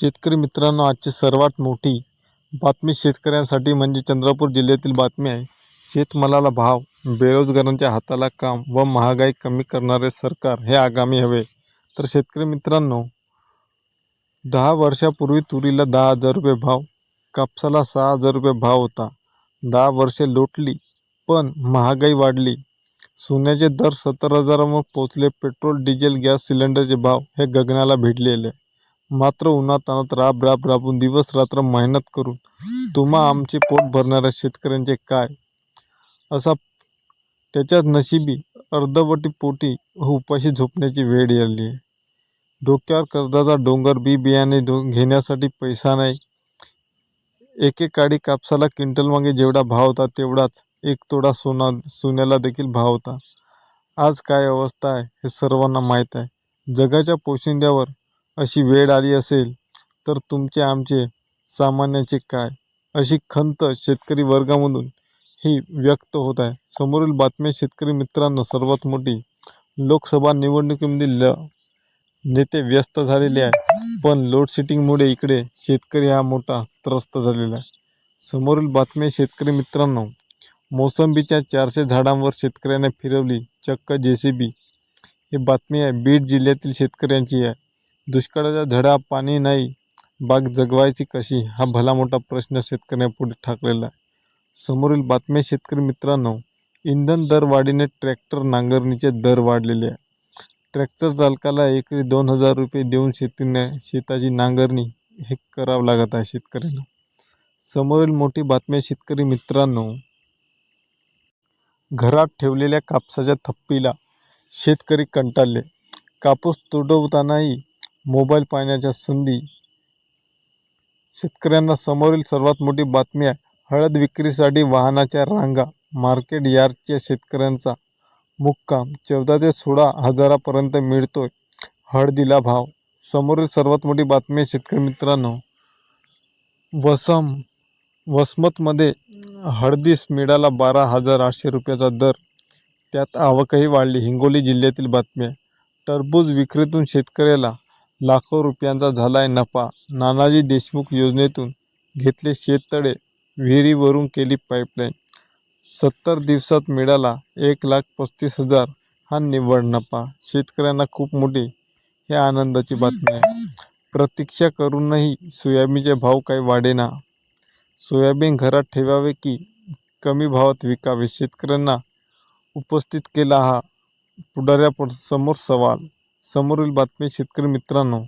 शेतकरी मित्रांनो आजची सर्वात मोठी बातमी शेतकऱ्यांसाठी म्हणजे चंद्रपूर जिल्ह्यातील बातमी आहे. शेतमालाला भाव बेरोजगारांच्या हाताला काम व महागाई कमी करणारे सरकार हे आगामी हवे. तर शेतकरी मित्रांनो दहा वर्षापूर्वी तुरीला दहा हजार रुपये भाव कापसाला सहा हजार रुपये भाव होता. दहा वर्षे लोटली पण महागाई वाढली. सोन्याचे दर सत्तर हजारावर पोचले पेट्रोल डिझेल गॅस सिलेंडरचे भाव हे गगनाला भिडलेले मात्र उन्हातानात राब राब राबून दिवस रात्र मेहनत करून तुम्हा आमचे पोट भरणाऱ्या शेतकऱ्यांचे काय? असा त्याच्याच नशिबी अर्धवटी पोटी हो उपाशी झोपण्याची वेळ आली आहे डोक्यावर कर्जाचा डोंगर बी बियाणे धो घेण्यासाठी पैसा नाही. एकेकाळी कापसाला क्विंटल मागे जेवढा भाव होता तेवढाच एक तोडा सोना सोन्याला देखील भाव होता. आज काय अवस्था आहे हे सर्वांना माहीत आहे. जगाच्या पोशिंद्यावर अशी वेळ आली असेल तर तुमचे आमचे सामान्याचे काय? अशी खंत शेतकरी वर्गामधून ही व्यक्त होत आहे. समोरील बातम्या शेतकरी मित्रांनो सर्वात मोठी. लोकसभा निवडणुकीमधील ल नेते व्यस्त झालेले आहे पण लोडशेडिंगमुळे इकडे शेतकरी हा मोठा त्रस्त झालेला आहे. समोरील बातम्या शेतकरी मित्रांनो मोसंबीच्या चारशे झाडांवर शेतकऱ्याने फिरवली चक्क जे सी बी ही बातमी आहे. बीड जिल्ह्यातील शेतकऱ्यांची आहे. दुष्काळाचा झडा पाणी नाही बाग जगवायची कशी? हा भला मोठा प्रश्न शेतकऱ्यांपुढे ठाकलेला आहे. समोरील बातम्या शेतकरी मित्रांनो इंधन दरवाढीने ट्रॅक्टर नांगरणीचे दर वाढलेले आहे. ट्रॅक्टर चालकाला एकरी दोन हजार रुपये देऊन शेतीने शेताची नांगरणी हे करावं लागत आहे शेतकऱ्याला समोरील मोठी बातम्या शेतकरी मित्रांनो घरात ठेवलेल्या कापसाच्या थप्पीला शेतकरी कंटाळले. कापूस तुडवतानाही मोबाईल पाहण्याच्या संधी शेतकऱ्यांना समोरील सर्वात मोठी बातमी आहे. हळद विक्रीसाठी वाहनाच्या रांगा मार्केट यार्डच्या शेतकऱ्यांचा मुक्काम चौदा ते सोळा हजारापर्यंत मिळतोय हळदीला भाव. समोरील सर्वात मोठी बातमी आहे शेतकरी मित्रांनो वसम वसमतमध्ये हळदीस मिळाला बारा हजार आठशे रुपयाचा दर. त्यात आवकही वाढली. हिंगोली जिल्ह्यातील बातमी आहे. टरबूज विक्रीतून शेतकऱ्याला लाखो रुपयांचा झाला आहे नफा. नानाजी देशमुख योजनेतून घेतले शेततळे विहिरीवरून केली पाईपलाईन. सत्तर दिवसात मिळाला एक लाख पस्तीस हजार. हा निव्वळ नफा. शेतकऱ्यांना खूप मोठी हे आनंदाची बातमी आहे. प्रतीक्षा करूनही सोयाबीनचे भाव काही वाढेना. सोयाबीन घरात ठेवावे की कमी भावात विकावे? शेतकऱ्यांना उपस्थित केला हा पुढाऱ्यासमोर सवाल. समोरील बातमी शेतकरी मित्रांनो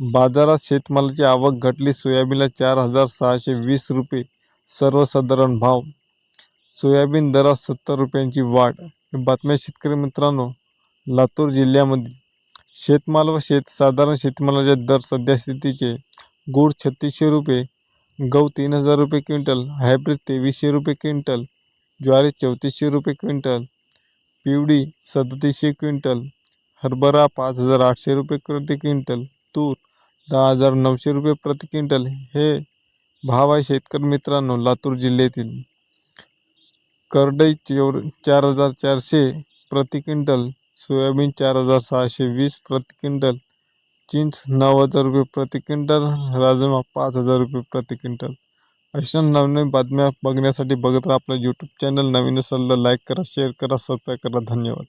बाजारात शेतमालाची आवक घटली. सोयाबीनला चार हजार सहाशे वीस रुपये सर्वसाधारण भाव. सोयाबीन दरात सत्तर रुपयांची वाढ. ही बातम्या शेतकरी मित्रांनो लातूर जिल्ह्यामध्ये. शेतमाल व शेत साधारण शेतमालाचे दर सध्या स्थितीचे गूळ छत्तीसशे रुपये गहू तीन हजार रुपये क्विंटल हायब्रिड तेवीसशे रुपये क्विंटल ज्वारी चौतीसशे रुपये क्विंटल पिवळी सदतीसशे क्विंटल हरभरा पाच हजार आठशे रुपये प्रति क्विंटल तूर दहा हजार नऊशे रुपये प्रति क्विंटल. हे भाव आहे शेतकरी मित्रांनो लातूर जिल्ह्यातील. करडई चेवर चार हजार चारशे प्रति क्विंटल सोयाबीन चार हजार सहाशे वीस प्रति क्विंटल चिंच नऊ हजार रुपये प्रति क्विंटल राजमा पाच हजार रुपये प्रति क्विंटल. अशा नवनवीन बातम्या बघण्यासाठी बघत राहा आपलं यूट्यूब चॅनल नवीन असलं लाईक करा शेअर करा सबस्क्राईब करा. धन्यवाद.